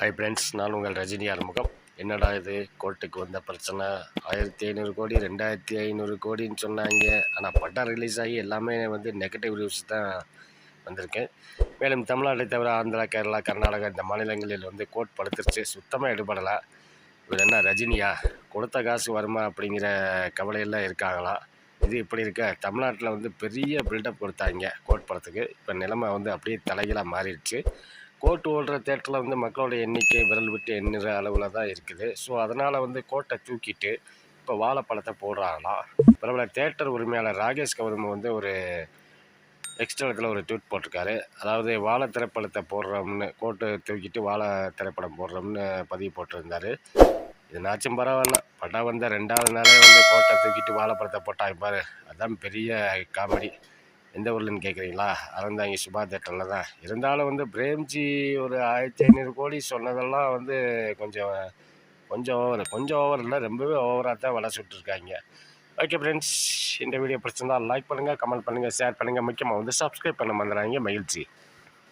Hi friends நான் உங்கள் ரஜினி ஆறுமுகம் என்னடா இது? கோர்ட்டுக்கு வந்த பிரச்சனை. ஆயிரத்தி ஐநூறு கோடி ரெண்டாயிரத்தி ஐநூறு கோடின்னு சொன்னாங்க. ஆனால் படம் ரிலீஸ் ஆகி எல்லாமே வந்து நெகட்டிவ் ரிவ்யூஸ் தான் வந்திருக்கேன் மேலும் தமிழ்நாட்டை தவிர ஆந்திரா கேரளா கர்நாடகா இந்த மாநிலங்களில் வந்து கோர்ட் படுத்துருச்சு. சுத்தமாக எடுபடலை. இவர் என்ன ரஜினியா? கொடுத்த காசு வருமா அப்படிங்கிற கவலையெல்லாம் இருக்காங்களா? இது இப்படி இருக்க. தமிழ்நாட்டில் வந்து பெரிய பில்டப் கொடுத்தாங்க கோர்ட் படத்துக்கு. இப்போ நிலைமை வந்து அப்படியே தலைகளாக மாறிடுச்சு. கோர்ட் ஓடுற தேட்டரில் வந்து மக்களோட எண்ணிக்கை விரல் விட்டு எண்ணுற அளவில் தான் இருக்குது. ஸோ அதனால் வந்து கோர்ட்டை தூக்கிட்டு இப்போ வாழைப்பழத்தை போடுறாங்களாம் பிரபல தேட்டர் உரிமையாளர் ராகேஷ் கௌதம் வந்து ஒரு எக்ஸ்ட்ரா ஒரு ட்வீட் போட்டிருக்காரு. அதாவது வாழை திரைப்படத்தை போடுறோம்னு கோர்ட்டு தூக்கிட்டு வாழை திரைப்படம் போடுறோம்னு பதிவு போட்டிருந்தார். இது நாச்சும் பரவாயில்ல. படம் வந்த ரெண்டாவது நாளே வந்து கோட்டை தூக்கிட்டு வாழைப்பழத்தை போட்டாங்க பாரு. அதான் பெரிய காமெடி. எந்த ஊர்லன்னு கேட்குறீங்களா? அறந்தாங்க சுபா தேட்டரில் தான். இருந்தாலும் வந்து பிரேம்ஜி ஒரு ஆயிரத்தி ஐநூறு கோடி சொன்னதெல்லாம் வந்து கொஞ்சம் கொஞ்சம் ஓவர் கொஞ்சம் ஓவர் இல்லை ரொம்பவே ஓவராக தான் வள சுட்டுருக்காங்க. ஓகே ஃப்ரெண்ட்ஸ் இந்த வீடியோ பிடிச்சிருந்தால் லைக் பண்ணுங்கள் கமெண்ட் பண்ணுங்கள் ஷேர் பண்ணுங்கள் முக்கியமாக வந்து சப்ஸ்கிரைப் பண்ண மறந்துடாதீங்க. மகிழ்ச்சி.